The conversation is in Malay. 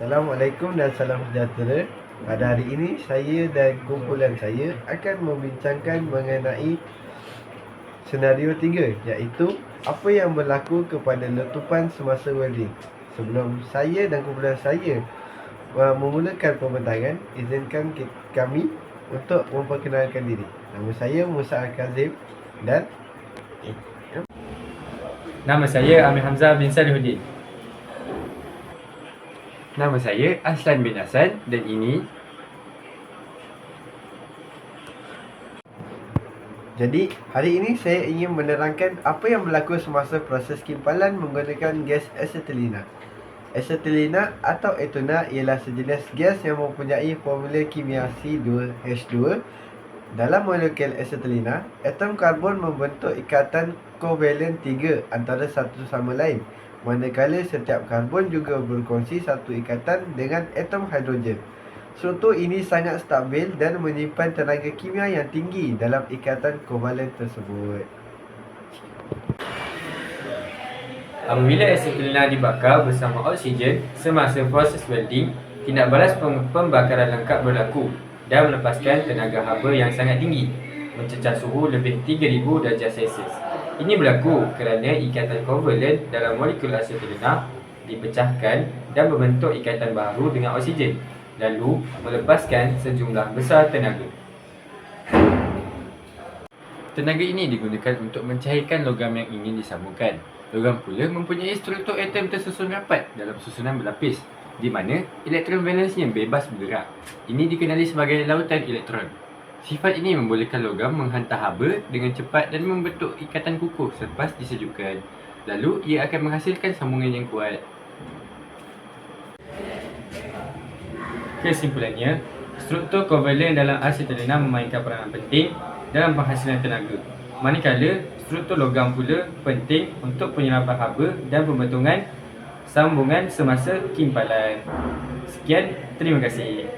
Assalamualaikum dan salam sejahtera. Pada hari ini saya dan kumpulan saya akan membincangkan mengenai senario tiga iaitu apa yang berlaku kepada letupan semasa welding. Sebelum saya dan kumpulan saya uh, memulakan pembentangan, izinkan kami untuk memperkenalkan diri. Nama saya Musa Al-Kazim dan Nama saya Amir Hamzah bin Salihuddin. Nama saya Aslan bin Hasan dan ini Jadi, hari ini saya ingin menerangkan apa yang berlaku semasa proses kimpalan menggunakan gas asetilina. Asetilina atau etona ialah sejenis gas yang mempunyai formula kimia C2H2. Dalam molekul asetilina, atom karbon membentuk ikatan kovalen 3 antara satu sama lain. Manakala setiap karbon juga berkongsi satu ikatan dengan atom hidrogen. Struktur ini sangat stabil dan menyimpan tenaga kimia yang tinggi dalam ikatan kovalen tersebut. apabila asetilina dibakar bersama oksigen semasa proses welding, tindak balas pem- pembakaran lengkap berlaku dan melepaskan tenaga haba yang sangat tinggi, mencecah suhu lebih 3000 darjah Celsius. Ini berlaku kerana ikatan kovalen dalam molekul asetilina dipecahkan dan membentuk ikatan baru dengan oksigen, lalu melepaskan sejumlah besar tenaga. Tenaga ini digunakan untuk mencairkan logam yang ingin disambungkan. Logam pula mempunyai struktur atom tersusun rapat dalam susunan berlapis di mana elektron valensnya bebas bergerak. Ini dikenali sebagai lautan elektron. Sifat ini membolehkan logam menghantar haba dengan cepat dan membentuk ikatan kukuh selepas disejukkan. Lalu ia akan menghasilkan sambungan yang kuat. Kesimpulannya, struktur kovalen dalam asetilina memainkan peranan penting dalam penghasilan tenaga. Manakala, struktur logam pula penting untuk penyerapan haba dan pembentukan sambungan semasa kimpalan. Sekian, terima kasih.